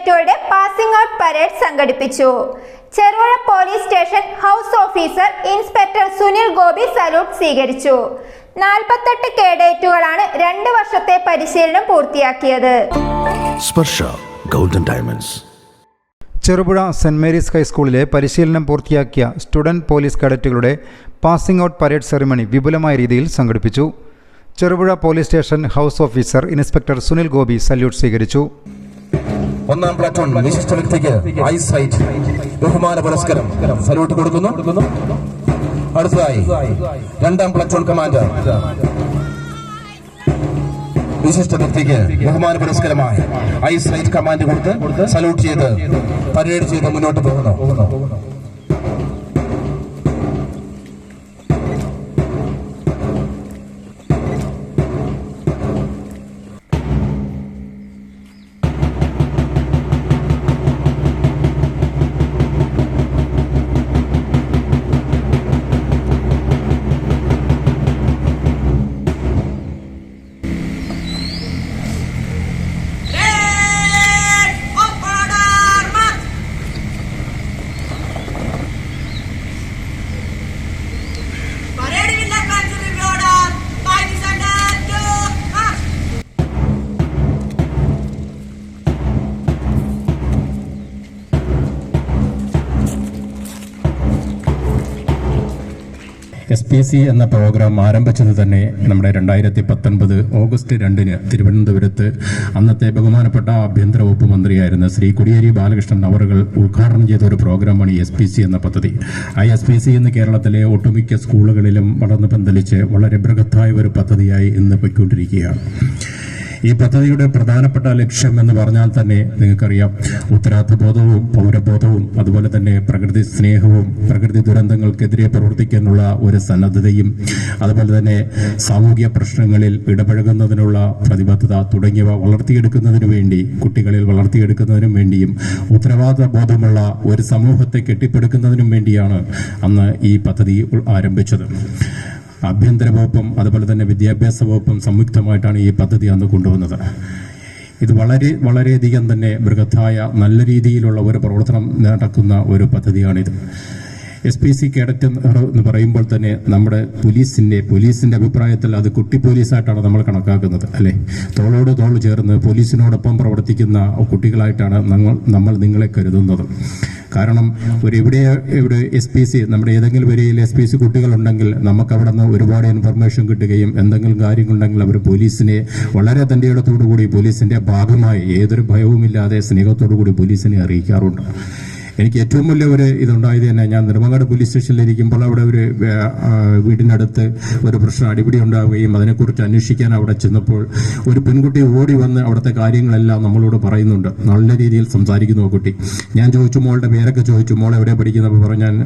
കേഡറ്റുകളുടെ passing out parade സംഘടിപ്പിച്ചു. Cherupuzha police station house officer inspector Sunil Gopi salute സ്വീകരിച്ചു. നാൽപ്പത്തെട്ട് കേഡേറ്റുകളാണ് രണ്ട് വർഷത്തെ പരിശീലനം പൂർത്തിയാക്കിയത്. Sparsha golden diamonds Cherupuzha saint Mary's ഹൈസ്കൂളിലെ പരിശീലനം പൂർത്തിയാക്കിയ സ്റ്റുഡന്റ് പോലീസ് കേഡറ്റുകളുടെ പാസിംഗ് ഔട്ട് പരേഡ് സെറിമണി വിപുലമായ രീതിയിൽ സംഘടിപ്പിച്ചു. Cherupuzha police station house officer inspector Sunil Gopi salute സ്വീകരിച്ചു. ഒന്നാം പ്ലാറ്റോൺ വിശിഷ്ട വ്യക്തിക്ക് ഐസൈറ്റ് സൈറ്റ് ബഹുമാന പുരസ്കാരം സല്യൂട്ട് കൊടുക്കുന്നു. അടുത്തതായി രണ്ടാം പ്ലാറ്റോൺ കമാൻഡർ വിശിഷ്ട വ്യക്തിക്ക് ബഹുമാന പുരസ്കാരമായി ഐ ലൈറ്റ് കമാൻഡ് കൊടുത്ത് സല്യൂട്ട് ചെയ്ത് പരേഡ് ചെയ്ത് മുന്നോട്ട് പോകുന്നു. എസ് പി സി എന്ന പ്രോഗ്രാം ആരംഭിച്ചത് തന്നെ നമ്മുടെ രണ്ടായിരത്തി പത്തൊൻപത് ഓഗസ്റ്റ് രണ്ടിന് തിരുവനന്തപുരത്ത്. അന്നത്തെ ബഹുമാനപ്പെട്ട ആഭ്യന്തര വകുപ്പ് മന്ത്രിയായിരുന്ന ശ്രീ കുടിയേരി ബാലകൃഷ്ണൻ അവറുകൾ ഉദ്ഘാടനം ചെയ്ത ഒരു പ്രോഗ്രാമാണ് എസ് പി സി എന്ന പദ്ധതി. ആ എസ് പി സി എന്ന് കേരളത്തിലെ ഒട്ടുമിക്ക സ്കൂളുകളിലും വളർന്നു പന്തലിച്ച് വളരെ ബൃഹത്തായ ഒരു പദ്ധതിയായി ഇന്ന് പൊയ്ക്കൊണ്ടിരിക്കുകയാണ്. ഈ പദ്ധതിയുടെ പ്രധാനപ്പെട്ട ലക്ഷ്യം എന്ന് പറഞ്ഞാൽ തന്നെ നിങ്ങൾക്കറിയാം ഉത്തരവാദിത്വബോധവും പൗരബോധവും അതുപോലെ തന്നെ പ്രകൃതി സ്നേഹവും പ്രകൃതി ദുരന്തങ്ങൾക്കെതിരെ പ്രവർത്തിക്കാനുള്ള ഒരു സന്നദ്ധതയും അതുപോലെ തന്നെ സാമൂഹിക പ്രശ്നങ്ങളിൽ ഇടപഴകുന്നതിനുള്ള പ്രതിബദ്ധത തുടങ്ങിയവ വളർത്തിയെടുക്കുന്നതിനു വേണ്ടി കുട്ടികളിൽ വളർത്തിയെടുക്കുന്നതിനും വേണ്ടിയും ഉത്തരവാദിത്ത ബോധമുള്ള ഒരു സമൂഹത്തെ കെട്ടിപ്പടുക്കുന്നതിനും വേണ്ടിയാണ് അന്ന് ഈ പദ്ധതി ആരംഭിച്ചത്. ആഭ്യന്തര വകുപ്പും അതുപോലെ തന്നെ വിദ്യാഭ്യാസ വകുപ്പും സംയുക്തമായിട്ടാണ് ഈ പദ്ധതി അന്ന് കൊണ്ടുവന്നത്. ഇത് വളരെ വളരെയധികം തന്നെ ബൃഹത്തായ നല്ല രീതിയിലുള്ള ഒരു പ്രവർത്തനം നടക്കുന്ന ഒരു പദ്ധതിയാണിത്. എസ് പി സി കേഡറ്റ് എന്ന് പറയുമ്പോൾ തന്നെ നമ്മുടെ പോലീസിന്റെ പോലീസിന്റെ അഭിപ്രായത്തിൽ അത് കുട്ടി പോലീസായിട്ടാണ് നമ്മൾ കണക്കാക്കുന്നത് അല്ലേ? തോളോട് തോൾ ചേർന്ന് പോലീസിനോടൊപ്പം പ്രവർത്തിക്കുന്ന കുട്ടികളായിട്ടാണ് നമ്മൾ നമ്മൾ നിങ്ങളെ കരുതുന്നത്. കാരണം ഒരു എവിടെ ഇവിടെ എസ് പി സി നമ്മുടെ ഏതെങ്കിലും ഏരിയയിൽ എസ് പി സി കുട്ടികളുണ്ടെങ്കിൽ നമുക്ക് അവിടെ നിന്ന് ഒരുപാട് ഇൻഫർമേഷൻ കിട്ടുകയും എന്തെങ്കിലും കാര്യങ്ങളുണ്ടെങ്കിൽ അവർ പോലീസിനെ വളരെ തന്റെ കൂടി പോലീസിന്റെ ഭാഗമായി ഏതൊരു ഭയവുമില്ലാതെ സ്നേഹത്തോടു കൂടി പോലീസിനെ അറിയിക്കാറുണ്ട്. എനിക്ക് ഏറ്റവും വലിയ ഒരു ഇതുണ്ടായത് തന്നെ ഞാൻ നെടുമങ്ങാട് പോലീസ് സ്റ്റേഷനിൽ ഇരിക്കുമ്പോൾ അവിടെ ഒരു വീടിനടുത്ത് ഒരു പ്രശ്നം അടിപിടി ഉണ്ടാവുകയും അതിനെക്കുറിച്ച് അന്വേഷിക്കാൻ അവിടെ ചെന്നപ്പോൾ ഒരു പെൺകുട്ടി ഓടി വന്ന് അവിടുത്തെ കാര്യങ്ങളെല്ലാം നമ്മളോട് പറയുന്നുണ്ട്. നല്ല രീതിയിൽ സംസാരിക്കുന്നു കുട്ടി. ഞാൻ ചോദിച്ചു മോളുടെ പേരൊക്കെ ചോദിച്ചു. മോൾ എവിടെ പഠിക്കുന്നപ്പോൾ പറഞ്ഞു ഞാൻ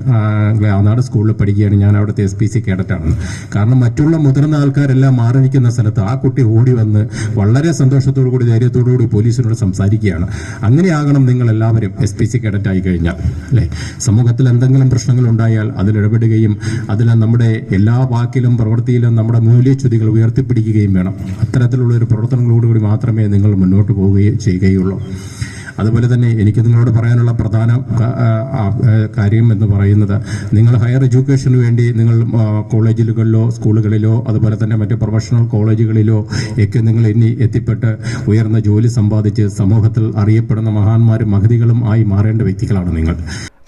ആനാട് സ്കൂളിൽ പഠിക്കുകയാണ്. ഞാൻ അവിടുത്തെ എസ് പി സി കേഡറ്റാണ്. കാരണം മറ്റുള്ള മുതിർന്ന ആൾക്കാരെല്ലാം മാറി നിൽക്കുന്ന സ്ഥലത്ത് ആ കുട്ടി ഓടി വന്ന് വളരെ സന്തോഷത്തോടു കൂടി ധൈര്യത്തോടു കൂടി പോലീസിനോട് സംസാരിക്കുകയാണ്. അങ്ങനെയാകണം നിങ്ങൾ എല്ലാവരും എസ് പി സി കേഡറ്റായി കഴിഞ്ഞാൽ അല്ലേ? സമൂഹത്തിൽ എന്തെങ്കിലും പ്രശ്നങ്ങൾ ഉണ്ടായാൽ അതിൽ ഇടപെടുകയും അതിൽ നമ്മുടെ എല്ലാ വാക്കിലും പ്രവൃത്തിയിലും നമ്മുടെ മൂല്യച്യുതികൾ ഉയർത്തിപ്പിടിക്കുകയും വേണം. അത്തരത്തിലുള്ള ഒരു പ്രവർത്തനങ്ങളോടുകൂടി മാത്രമേ നിങ്ങൾ മുന്നോട്ട് പോവുകയും ചെയ്യുകയുള്ളൂ. അതുപോലെ തന്നെ എനിക്ക് നിങ്ങളോട് പറയാനുള്ള പ്രധാന കാര്യം എന്ന് പറയുന്നത് നിങ്ങൾ ഹയർ എഡ്യൂക്കേഷന് വേണ്ടി നിങ്ങൾ കോളേജുകളിലോ സ്കൂളുകളിലോ അതുപോലെ തന്നെ മറ്റ് പ്രൊഫഷണൽ കോളേജുകളിലോ ഒക്കെ നിങ്ങൾ ഇനി എത്തിപ്പെട്ട് ഉയർന്ന ജോലി സമ്പാദിച്ച് സമൂഹത്തിൽ അറിയപ്പെടുന്ന മഹാന്മാരും മഹതികളും ആയി മാറേണ്ട വ്യക്തികളാണ് നിങ്ങൾ.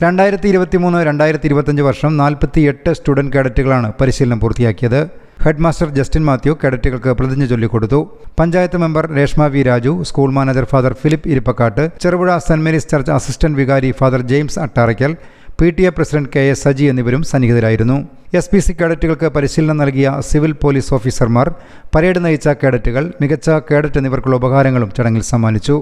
രണ്ടായിരത്തി ഇരുപത്തി മൂന്ന് രണ്ടായിരത്തി ഇരുപത്തഞ്ച് വർഷം നാൽപ്പത്തി എട്ട് സ്റ്റുഡന്റ് കേഡറ്റുകളാണ് പരിശീലനം പൂർത്തിയാക്കിയത്. ഹെഡ് മാസ്റ്റർ ജസ്റ്റിൻ മാത്യു കേഡറ്റുകൾക്ക് പ്രതിജ്ഞ ചൊല്ലിക്കൊടുത്തു. Panchayat member Reshma V Raju school manager father Philip Irippakkattu Cherupuzha saint Mary's church assistant വികാരി father James Attarackal P T A president K S Saji എന്നിവരും സന്നിഹിതരായിരുന്നു. എസ് പി സി കേഡറ്റുകൾക്ക് പരിശീലനം നൽകിയ സിവിൽ പോലീസ് ഓഫീസർമാർ parade നയിച്ച കേഡറ്റുകൾ മികച്ച cadet എന്നിവർക്കുള്ള ഉപകാരങ്ങളും ചടങ്ങിൽ സമ്മാനിച്ചു.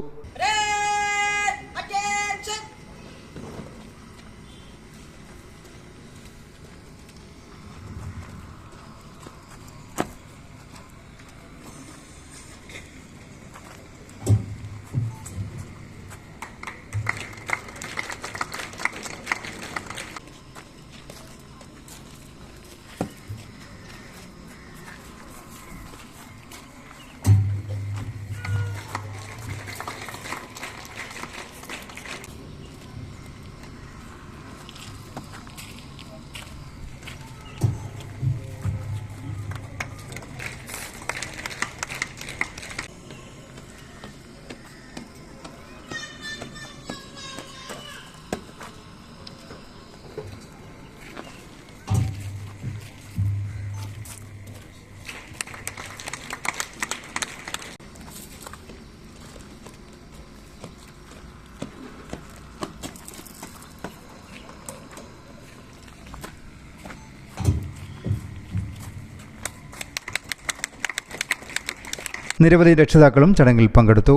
നിരവധി രക്ഷിതാക്കളും ചടങ്ങിൽ പങ്കെടുത്തു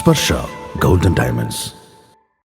സ്പർശ ഗോൾഡൻ ഡയമണ്ട്സ്